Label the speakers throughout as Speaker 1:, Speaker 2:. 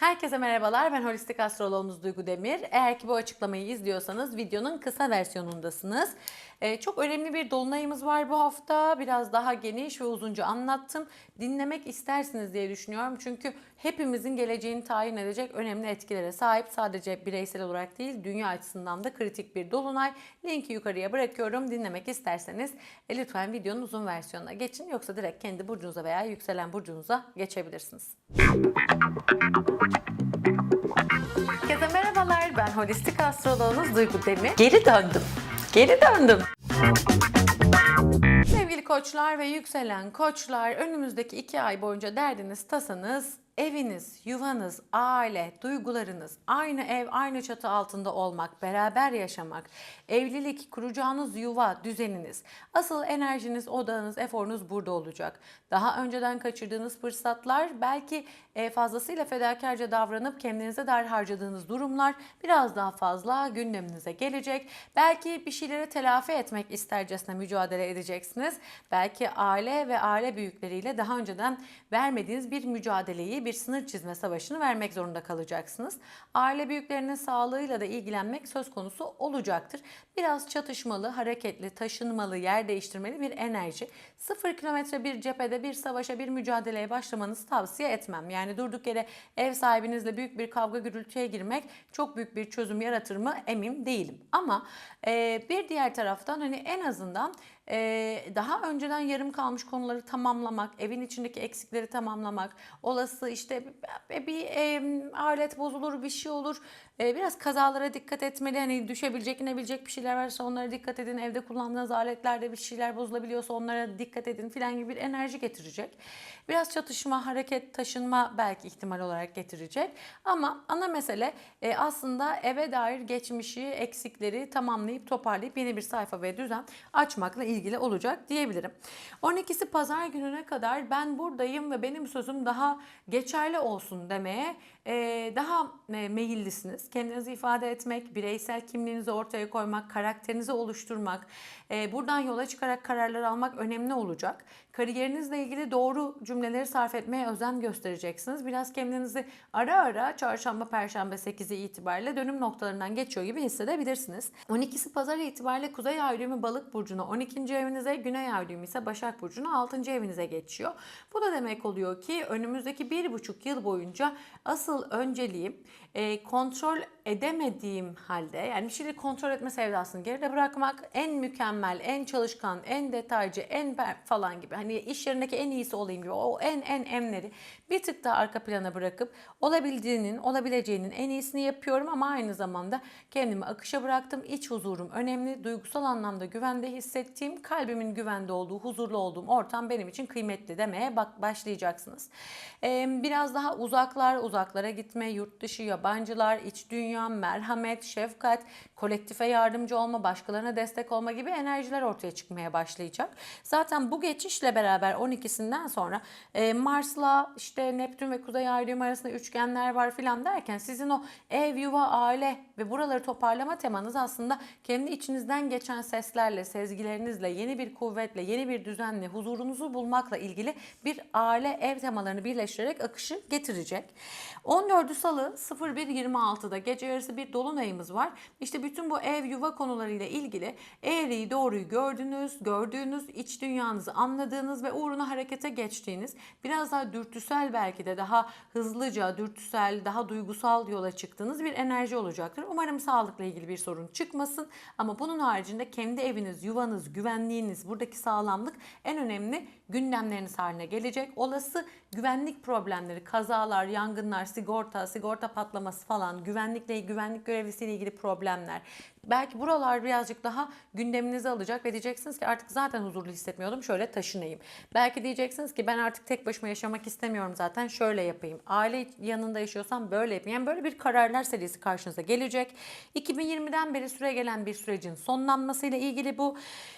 Speaker 1: Herkese merhabalar. Ben holistik astroloğunuz Duygu Demir. Eğer ki bu açıklamayı izliyorsanız videonun kısa versiyonundasınız. Ee, çok önemli bir dolunayımız var bu hafta. Biraz daha geniş ve uzunca anlattım. Dinlemek istersiniz diye düşünüyorum. Çünkü hepimizin geleceğini tayin edecek önemli etkilere sahip. Sadece bireysel olarak değil, dünya açısından da kritik bir dolunay. Linki yukarıya bırakıyorum. Dinlemek isterseniz e, lütfen videonun uzun versiyonuna geçin. Yoksa direkt kendi burcunuza veya yükselen burcunuza geçebilirsiniz. Herkese merhabalar. Ben holistik astroloğunuz Duygu Demir. Geri döndüm. Geri döndüm. Sevgili koçlar ve yükselen koçlar önümüzdeki iki ay boyunca derdiniz, tasanız eviniz, yuvanız, aile, duygularınız, aynı ev, aynı çatı altında olmak, beraber yaşamak, evlilik, kuracağınız yuva, düzeniniz, asıl enerjiniz, odağınız, eforunuz burada olacak. Daha önceden kaçırdığınız fırsatlar, belki e, fazlasıyla fedakarca davranıp kendinize dair harcadığınız durumlar biraz daha fazla gündeminize gelecek. Belki bir şeyleri telafi etmek istercesine mücadele edeceksiniz. Belki aile ve aile büyükleriyle daha önceden vermediğiniz bir mücadeleyi, bir sınır çizme savaşını vermek zorunda kalacaksınız. Aile büyüklerinin sağlığıyla da ilgilenmek söz konusu olacaktır. Biraz çatışmalı, hareketli, taşınmalı, yer değiştirmeli bir enerji. Sıfır kilometre bir cephede bir savaşa, bir mücadeleye başlamanızı tavsiye etmem. Yani durduk yere ev sahibinizle büyük bir kavga gürültüye girmek çok büyük bir çözüm yaratır mı emin değilim. Ama e, bir diğer taraftan hani en azından daha önceden yarım kalmış konuları tamamlamak, evin içindeki eksikleri tamamlamak, olası işte bir, bir e, alet bozulur, bir şey olur. E, biraz kazalara dikkat etmeli. Hani düşebilecek, inebilecek bir şeyler varsa onlara dikkat edin. Evde kullandığınız aletlerde bir şeyler bozulabiliyorsa onlara dikkat edin filan gibi bir enerji getirecek. Biraz çatışma, hareket, taşınma belki ihtimal olarak getirecek. Ama ana mesele e, aslında eve dair geçmişi, eksikleri tamamlayıp toparlayıp yeni bir sayfa ve düzen açmakla ilgili olacak diyebilirim. 12'si pazar gününe kadar ben buradayım ve benim sözüm daha geçerli olsun demeye daha e, meyillisiniz. Kendinizi ifade etmek, bireysel kimliğinizi ortaya koymak, karakterinizi oluşturmak, e, buradan yola çıkarak kararlar almak önemli olacak. Kariyerinizle ilgili doğru cümleleri sarf etmeye özen göstereceksiniz. Biraz kendinizi ara ara çarşamba, perşembe 8'i itibariyle dönüm noktalarından geçiyor gibi hissedebilirsiniz. 12'si pazar itibariyle Kuzey Ay düğümü Balık burcuna, 12. evinize, Güney Ay düğümü ise Başak burcuna 6. evinize geçiyor. Bu da demek oluyor ki önümüzdeki bir buçuk yıl boyunca asıl önceliğim e, kontrol edemediğim halde yani bir şeyleri kontrol etme sevdasını geride bırakmak en mükemmel, en çalışkan, en detaycı, en falan gibi hani iş yerindeki en iyisi olayım gibi o en en emleri bir tık daha arka plana bırakıp olabildiğinin, olabileceğinin en iyisini yapıyorum ama aynı zamanda kendimi akışa bıraktım. İç huzurum önemli. Duygusal anlamda güvende hissettiğim, kalbimin güvende olduğu, huzurlu olduğum ortam benim için kıymetli demeye bak başlayacaksınız. Ee, biraz daha uzaklar, uzaklara gitme, yurt dışı, yabancılar, iç dünya, merhamet, şefkat, kolektife yardımcı olma, başkalarına destek olma gibi enerjiler ortaya çıkmaya başlayacak. Zaten bu geçişle beraber 12'sinden sonra e, Mars'la işte Neptün ve Kuzey Ay arasında üçgenler var filan derken sizin o ev, yuva, aile ve buraları toparlama temanız aslında kendi içinizden geçen seslerle, sezgilerinizle, yeni bir kuvvetle, yeni bir düzenle, huzurunuzu bulmakla ilgili bir aile, ev temalarını birleştirerek akışı getirecek. 14'ü Salı 01.26'da gece yarısı bir dolunayımız var. İşte bütün bu ev, yuva konularıyla ilgili eğriyi doğruyu gördünüz, gördüğünüz, iç dünyanızı anladığınız ve uğruna harekete geçtiğiniz, biraz daha dürtüsel belki de daha hızlıca, dürtüsel, daha duygusal yola çıktığınız bir enerji olacaktır. Umarım sağlıkla ilgili bir sorun çıkmasın ama bunun haricinde kendi eviniz, yuvanız, güvenliğiniz, buradaki sağlamlık en önemli gündemleriniz haline gelecek. Olası güvenlik problemleri, kazalar, yangınlar, sigorta, sigorta patlaması falan, güvenlikle güvenlik görevlisiyle ilgili problemler. Belki buralar birazcık daha gündeminize alacak ve diyeceksiniz ki artık zaten huzurlu hissetmiyordum şöyle taşınayım. Belki diyeceksiniz ki ben artık tek başıma yaşamak istemiyorum zaten şöyle yapayım. Aile yanında yaşıyorsam böyle yapayım. Yani böyle bir kararlar serisi karşınıza gelecek. 2020'den beri süre gelen bir sürecin sonlanmasıyla ilgili bu.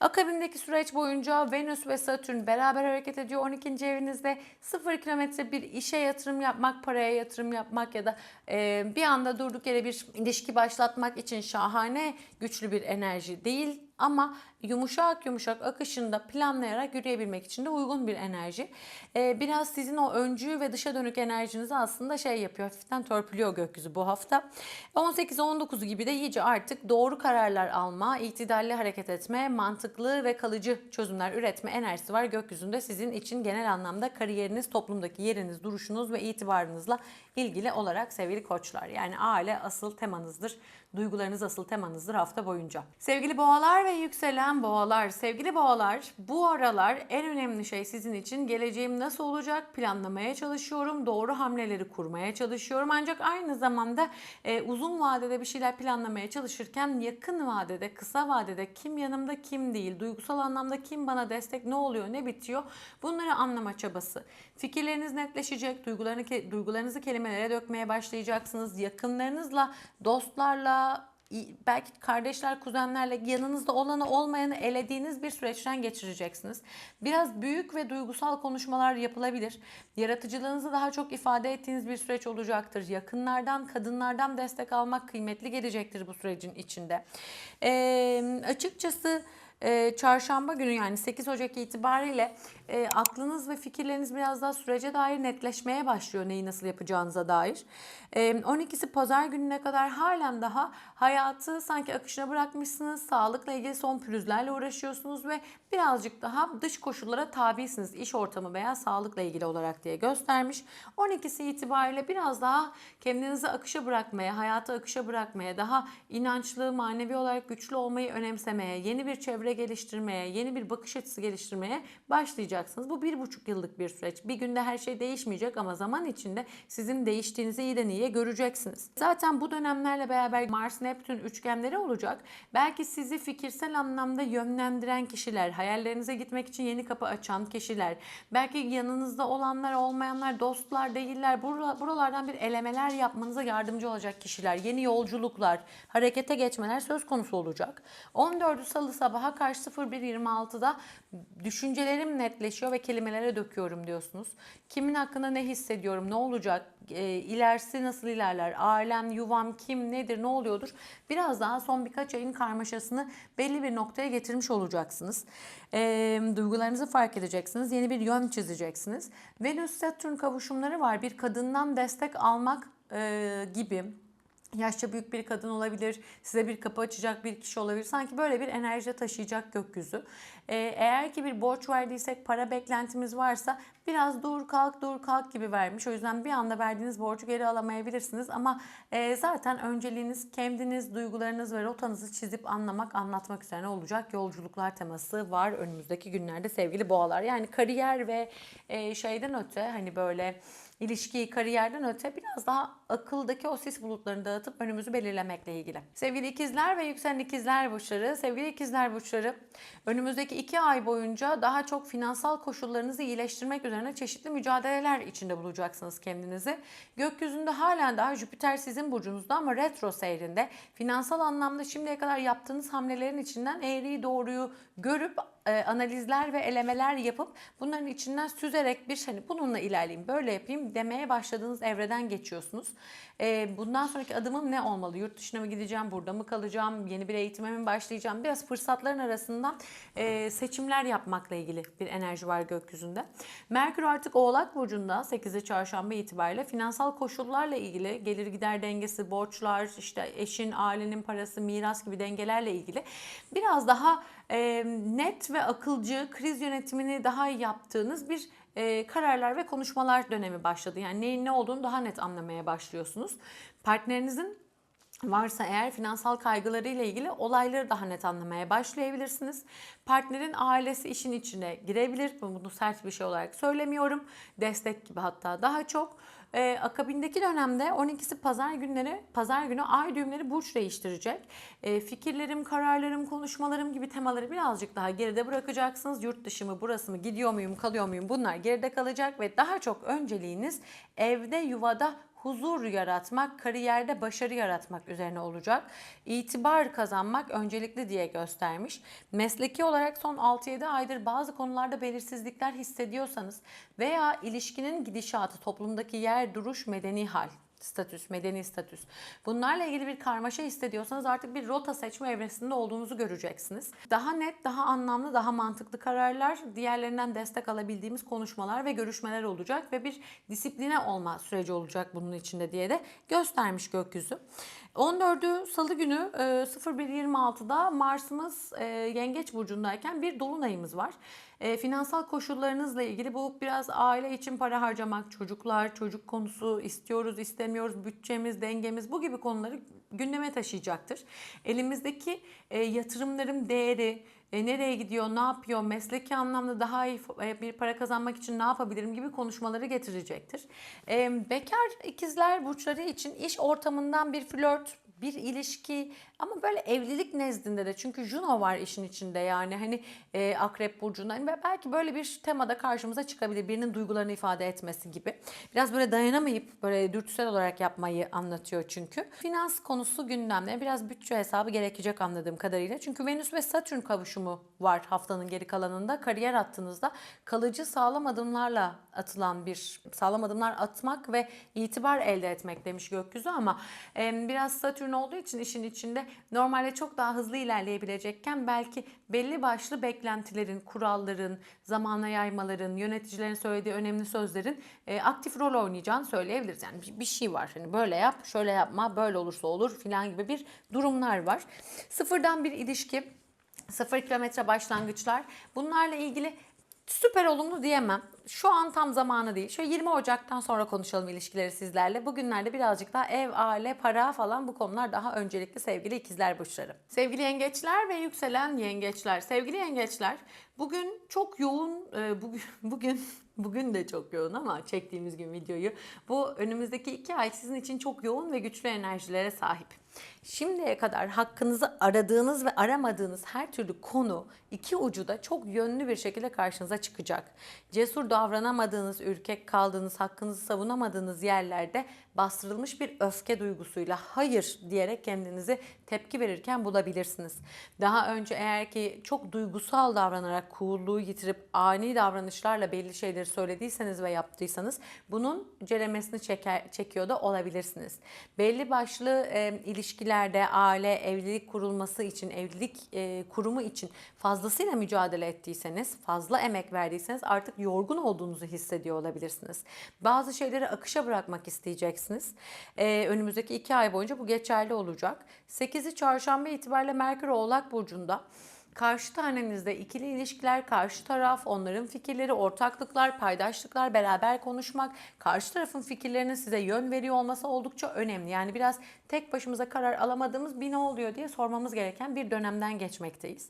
Speaker 1: Akabindeki süreç boyunca Venüs ve Satürn beraber hareket ediyor 12. evinizde. 0 kilometre bir işe yatırım yapmak, paraya yatırım yapmak ya da e, bir anda durduk yere bir ilişki başlatmak için şahane güçlü bir enerji değil. Ama yumuşak yumuşak akışında planlayarak yürüyebilmek için de uygun bir enerji. Ee, biraz sizin o öncü ve dışa dönük enerjinizi aslında şey yapıyor, hafiften törpülüyor gökyüzü bu hafta. 18-19 gibi de iyice artık doğru kararlar alma, itidalli hareket etme, mantıklı ve kalıcı çözümler üretme enerjisi var gökyüzünde. Sizin için genel anlamda kariyeriniz, toplumdaki yeriniz, duruşunuz ve itibarınızla ilgili olarak sevgili koçlar. Yani aile asıl temanızdır. Duygularınız asıl temanızdır hafta boyunca. Sevgili boğalar ve yükselen boğalar, sevgili boğalar bu aralar en önemli şey sizin için geleceğim nasıl olacak planlamaya çalışıyorum. Doğru hamleleri kurmaya çalışıyorum. Ancak aynı zamanda e, uzun vadede bir şeyler planlamaya çalışırken yakın vadede, kısa vadede kim yanımda kim değil, duygusal anlamda kim bana destek, ne oluyor, ne bitiyor bunları anlama çabası. Fikirleriniz netleşecek, duygularını, duygularınızı kelimelere dökmeye başlayacaksınız. Yakınlarınızla, dostlarla, belki kardeşler, kuzenlerle yanınızda olanı olmayanı elediğiniz bir süreçten geçireceksiniz. Biraz büyük ve duygusal konuşmalar yapılabilir. Yaratıcılığınızı daha çok ifade ettiğiniz bir süreç olacaktır. Yakınlardan, kadınlardan destek almak kıymetli gelecektir bu sürecin içinde. Ee, açıkçası e, çarşamba günü yani 8 Ocak itibariyle e, aklınız ve fikirleriniz biraz daha sürece dair netleşmeye başlıyor neyi nasıl yapacağınıza dair. E, 12'si pazar gününe kadar halen daha hayatı sanki akışına bırakmışsınız. Sağlıkla ilgili son pürüzlerle uğraşıyorsunuz ve birazcık daha dış koşullara tabisiniz. iş ortamı veya sağlıkla ilgili olarak diye göstermiş. 12'si itibariyle biraz daha kendinizi akışa bırakmaya, hayatı akışa bırakmaya, daha inançlı, manevi olarak güçlü olmayı önemsemeye, yeni bir çevre geliştirmeye, yeni bir bakış açısı geliştirmeye başlayacaksınız. Bu bir buçuk yıllık bir süreç. Bir günde her şey değişmeyecek ama zaman içinde sizin değiştiğinizi iyiden iyiye göreceksiniz. Zaten bu dönemlerle beraber Mars Neptün üçgenleri olacak. Belki sizi fikirsel anlamda yönlendiren kişiler, hayallerinize gitmek için yeni kapı açan kişiler, belki yanınızda olanlar olmayanlar, dostlar değiller. Buralardan bir elemeler yapmanıza yardımcı olacak kişiler, yeni yolculuklar, harekete geçmeler söz konusu olacak. 14'ü salı sabaha karşı 01.26'da düşüncelerim netleşiyor ve kelimelere döküyorum diyorsunuz. Kimin hakkında ne hissediyorum, ne olacak, e, ilerisi nasıl ilerler, ailem, yuvam kim, nedir, ne oluyordur. Biraz daha son birkaç ayın karmaşasını belli bir noktaya getirmiş olacaksınız. E, duygularınızı fark edeceksiniz, yeni bir yön çizeceksiniz. Venüs-Satürn kavuşumları var. Bir kadından destek almak e, gibi yaşça büyük bir kadın olabilir, size bir kapı açacak bir kişi olabilir. Sanki böyle bir enerji taşıyacak gökyüzü. Ee, eğer ki bir borç verdiysek, para beklentimiz varsa biraz dur kalk dur kalk gibi vermiş. O yüzden bir anda verdiğiniz borcu geri alamayabilirsiniz. Ama e, zaten önceliğiniz kendiniz, duygularınız ve rotanızı çizip anlamak, anlatmak üzerine olacak yolculuklar teması var önümüzdeki günlerde sevgili boğalar. Yani kariyer ve e, şeyden öte hani böyle ilişkiyi kariyerden öte biraz daha akıldaki o sis bulutlarını dağıtıp önümüzü belirlemekle ilgili. Sevgili ikizler ve yükselen ikizler burçları, sevgili ikizler burçları önümüzdeki iki ay boyunca daha çok finansal koşullarınızı iyileştirmek üzerine çeşitli mücadeleler içinde bulacaksınız kendinizi. Gökyüzünde halen daha Jüpiter sizin burcunuzda ama retro seyrinde finansal anlamda şimdiye kadar yaptığınız hamlelerin içinden eğriyi doğruyu görüp e, analizler ve elemeler yapıp bunların içinden süzerek bir hani bununla ilerleyeyim, böyle yapayım demeye başladığınız evreden geçiyorsunuz. E, bundan sonraki adımım ne olmalı? Yurt dışına mı gideceğim, burada mı kalacağım, yeni bir eğitime mi başlayacağım? Biraz fırsatların arasından e, seçimler yapmakla ilgili bir enerji var gökyüzünde. Merkür artık Oğlak Burcu'nda 8 Çarşamba itibariyle finansal koşullarla ilgili gelir gider dengesi, borçlar, işte eşin, ailenin parası, miras gibi dengelerle ilgili biraz daha net ve akılcı kriz yönetimini daha iyi yaptığınız bir kararlar ve konuşmalar dönemi başladı. Yani neyin ne olduğunu daha net anlamaya başlıyorsunuz. Partnerinizin varsa eğer finansal kaygıları ile ilgili olayları daha net anlamaya başlayabilirsiniz. Partnerin ailesi işin içine girebilir. Bunu sert bir şey olarak söylemiyorum. Destek gibi hatta daha çok. Ee, akabindeki dönemde 12'si pazar günleri, pazar günü ay düğümleri burç değiştirecek. Ee, fikirlerim, kararlarım, konuşmalarım gibi temaları birazcık daha geride bırakacaksınız. Yurt dışı mı, burası mı, gidiyor muyum, kalıyor muyum bunlar geride kalacak ve daha çok önceliğiniz evde, yuvada huzur yaratmak, kariyerde başarı yaratmak üzerine olacak. İtibar kazanmak öncelikli diye göstermiş. Mesleki olarak son 6-7 aydır bazı konularda belirsizlikler hissediyorsanız veya ilişkinin gidişatı, toplumdaki yer, duruş, medeni hal statüs, medeni statüs. Bunlarla ilgili bir karmaşa hissediyorsanız artık bir rota seçme evresinde olduğunuzu göreceksiniz. Daha net, daha anlamlı, daha mantıklı kararlar, diğerlerinden destek alabildiğimiz konuşmalar ve görüşmeler olacak ve bir disipline olma süreci olacak bunun içinde diye de göstermiş gökyüzü. 14'ü Salı günü e, 01.26'da Mars'ımız e, Yengeç Burcu'ndayken bir dolunayımız var. E, finansal koşullarınızla ilgili bu biraz aile için para harcamak, çocuklar, çocuk konusu istiyoruz, istemiyoruz, bütçemiz, dengemiz bu gibi konuları gündeme taşıyacaktır. Elimizdeki e, yatırımların değeri, e, nereye gidiyor, ne yapıyor, mesleki anlamda daha iyi e, bir para kazanmak için ne yapabilirim gibi konuşmaları getirecektir. E, bekar ikizler burçları için iş ortamından bir flört, bir ilişki ama böyle evlilik nezdinde de çünkü Juno var işin içinde yani hani e, Akrep Burcu'nda hani belki böyle bir temada karşımıza çıkabilir birinin duygularını ifade etmesi gibi. Biraz böyle dayanamayıp böyle dürtüsel olarak yapmayı anlatıyor çünkü. Finans konusu gündemde biraz bütçe hesabı gerekecek anladığım kadarıyla. Çünkü Venüs ve Satürn kavuşumu var haftanın geri kalanında. Kariyer hattınızda kalıcı sağlam adımlarla atılan bir sağlam adımlar atmak ve itibar elde etmek demiş gökyüzü ama e, biraz Satürn olduğu için işin içinde normalde çok daha hızlı ilerleyebilecekken belki belli başlı beklentilerin, kuralların, zamana yaymaların, yöneticilerin söylediği önemli sözlerin e, aktif rol oynayacağını söyleyebiliriz. Yani bir, bir şey var. Hani böyle yap, şöyle yapma, böyle olursa olur filan gibi bir durumlar var. Sıfırdan bir ilişki, sıfır kilometre başlangıçlar. Bunlarla ilgili süper olumlu diyemem. Şu an tam zamanı değil. Şöyle 20 Ocak'tan sonra konuşalım ilişkileri sizlerle. Bugünlerde birazcık daha ev, aile, para falan bu konular daha öncelikli sevgili ikizler burçları. Sevgili yengeçler ve yükselen yengeçler. Sevgili yengeçler bugün çok yoğun, e, bugün, bugün Bugün de çok yoğun ama çektiğimiz gün videoyu. Bu önümüzdeki iki ay sizin için çok yoğun ve güçlü enerjilere sahip. Şimdiye kadar hakkınızı aradığınız ve aramadığınız her türlü konu iki ucu da çok yönlü bir şekilde karşınıza çıkacak. Cesur davranamadığınız, ürkek kaldığınız, hakkınızı savunamadığınız yerlerde bastırılmış bir öfke duygusuyla hayır diyerek kendinizi tepki verirken bulabilirsiniz. Daha önce eğer ki çok duygusal davranarak coolluğu yitirip ani davranışlarla belli şeyleri söylediyseniz ve yaptıysanız bunun ceremesini çeker, çekiyor da olabilirsiniz. Belli başlı e, ilişkilerde aile, evlilik kurulması için, evlilik e, kurumu için fazlasıyla mücadele ettiyseniz, fazla emek verdiyseniz artık yorgun olduğunuzu hissediyor olabilirsiniz. Bazı şeyleri akışa bırakmak isteyeceksiniz. Ee, önümüzdeki iki ay boyunca bu geçerli olacak. 8'i çarşamba itibariyle Merkür Oğlak Burcu'nda. Karşı tanenizde ikili ilişkiler, karşı taraf, onların fikirleri, ortaklıklar, paydaşlıklar, beraber konuşmak, karşı tarafın fikirlerinin size yön veriyor olması oldukça önemli. Yani biraz tek başımıza karar alamadığımız bir ne oluyor diye sormamız gereken bir dönemden geçmekteyiz.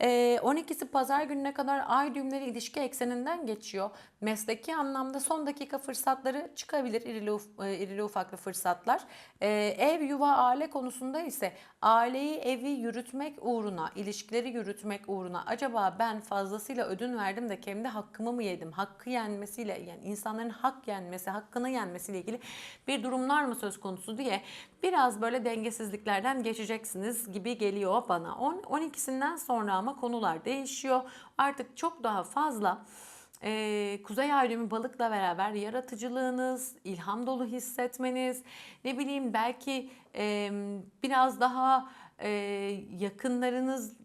Speaker 1: Ee, 12'si pazar gününe kadar ay düğümleri ilişki ekseninden geçiyor. Mesleki anlamda son dakika fırsatları çıkabilir, irili, uf- e, irili ufaklı fırsatlar. Ee, ev, yuva, aile konusunda ise aileyi, evi yürütmek uğruna, ilişkileri yürütmek uğruna acaba ben fazlasıyla ödün verdim de kendi hakkımı mı yedim? Hakkı yenmesiyle yani insanların hak yenmesi, hakkını yenmesiyle ilgili bir durumlar mı söz konusu diye biraz böyle dengesizliklerden geçeceksiniz gibi geliyor bana. 10 12'sinden sonra ama konular değişiyor. Artık çok daha fazla ee, Kuzey ay balıkla beraber yaratıcılığınız, ilham dolu hissetmeniz, ne bileyim belki e, biraz daha e, yakınlarınız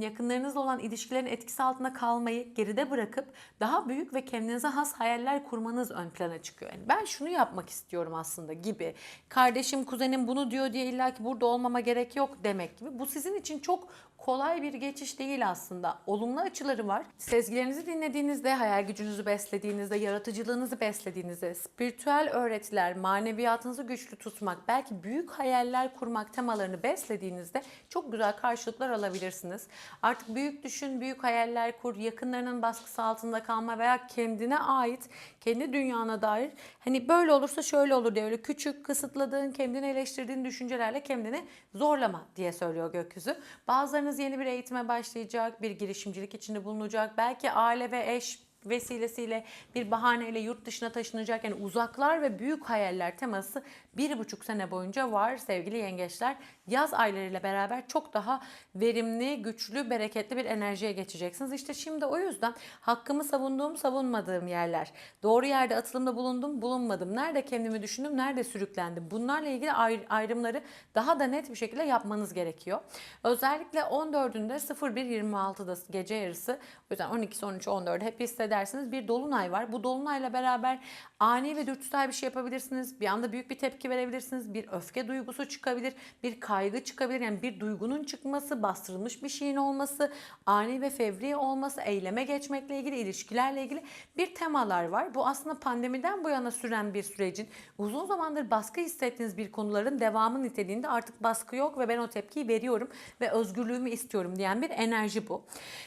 Speaker 1: yakınlarınızla olan ilişkilerin etkisi altında kalmayı geride bırakıp daha büyük ve kendinize has hayaller kurmanız ön plana çıkıyor. Yani ben şunu yapmak istiyorum aslında gibi. Kardeşim, kuzenim bunu diyor diye illaki burada olmama gerek yok demek gibi. Bu sizin için çok kolay bir geçiş değil aslında. Olumlu açıları var. Sezgilerinizi dinlediğinizde, hayal gücünüzü beslediğinizde, yaratıcılığınızı beslediğinizde, spiritüel öğretiler, maneviyatınızı güçlü tutmak, belki büyük hayaller kurmak temalarını beslediğinizde çok güzel karşılıklar alabilirsiniz. Artık büyük düşün, büyük hayaller kur, yakınlarının baskısı altında kalma veya kendine ait, kendi dünyana dair hani böyle olursa şöyle olur diye öyle küçük, kısıtladığın, kendini eleştirdiğin düşüncelerle kendini zorlama diye söylüyor gökyüzü. Bazılarınız yeni bir eğitime başlayacak, bir girişimcilik içinde bulunacak. Belki aile ve eş vesilesiyle bir bahaneyle yurt dışına taşınacak yani uzaklar ve büyük hayaller teması bir buçuk sene boyunca var sevgili yengeçler. Yaz aylarıyla beraber çok daha verimli, güçlü, bereketli bir enerjiye geçeceksiniz. İşte şimdi o yüzden hakkımı savunduğum, savunmadığım yerler, doğru yerde atılımda bulundum, bulunmadım, nerede kendimi düşündüm, nerede sürüklendim. Bunlarla ilgili ayr- ayrımları daha da net bir şekilde yapmanız gerekiyor. Özellikle 14'ünde 01.26'da gece yarısı o yüzden 12'si 13 14 hep hissedersiniz bir dolunay var. Bu dolunayla beraber ani ve dürtüsel bir şey yapabilirsiniz. Bir anda büyük bir tepki verebilirsiniz. Bir öfke duygusu çıkabilir, bir kaygı çıkabilir. Yani bir duygunun çıkması, bastırılmış bir şeyin olması, ani ve fevri olması, eyleme geçmekle ilgili, ilişkilerle ilgili bir temalar var. Bu aslında pandemiden bu yana süren bir sürecin uzun zamandır baskı hissettiğiniz bir konuların devamı niteliğinde artık baskı yok ve ben o tepkiyi veriyorum ve özgürlüğümü istiyorum diyen bir enerji bu.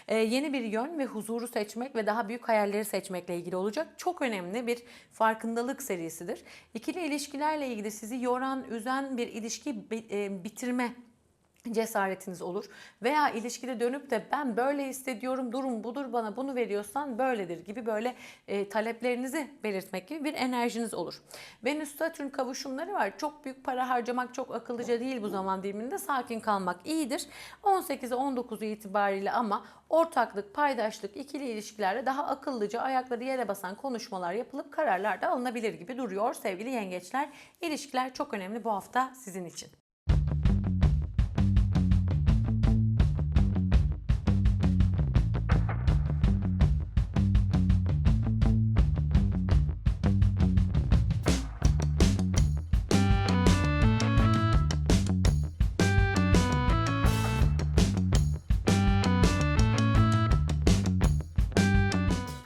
Speaker 1: Ee, yeni bir yön ve huzuru seçmek ve daha büyük hayalleri seçmekle ilgili olacak. Çok önemli bir farkındalık serisidir. İkili ilişkilerle ilgili sizi yoran, üzen bir ilişki bi- e, bitirme cesaretiniz olur. Veya ilişkide dönüp de ben böyle hissediyorum, durum budur bana bunu veriyorsan böyledir gibi böyle e, taleplerinizi belirtmek gibi bir enerjiniz olur. Venüs Satürn kavuşumları var. Çok büyük para harcamak çok akıllıca değil bu zaman diliminde. Sakin kalmak iyidir. 18'e 19'u itibariyle ama ortaklık, paydaşlık, ikili ilişkilerde daha akıllıca ayakları yere basan konuşmalar yapılıp kararlar da alınabilir gibi duruyor sevgili yengeçler. İlişkiler çok önemli bu hafta sizin için.